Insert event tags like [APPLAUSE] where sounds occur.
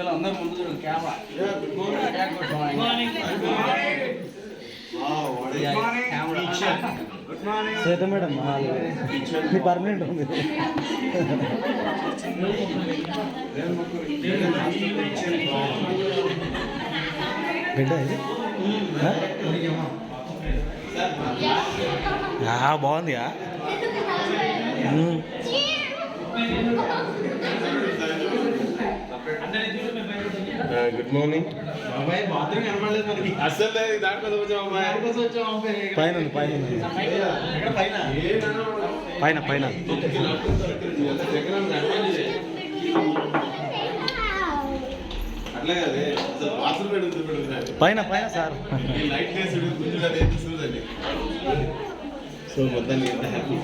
అక్కలు అందరు ముందు చూడు camera. Good morning Shweta madam మీ పర్మనెంట్ ఉంది. బిడ్డ ఇది? ఆ? [LAUGHS] గుడ్ మార్నింగ్ అసలు లేదు, దాంట్లో వచ్చాం పైన పైన ఉంది. పైన పైన? అట్లే కదే అసలు బాత్రూమ్ పెడుతుంది పెడుతుంది పైన పైన సార్. ఈ లైట్ వేసి గుంజులు అది చూడండి. సో మొత్తానికి ఎంత హ్యాపీ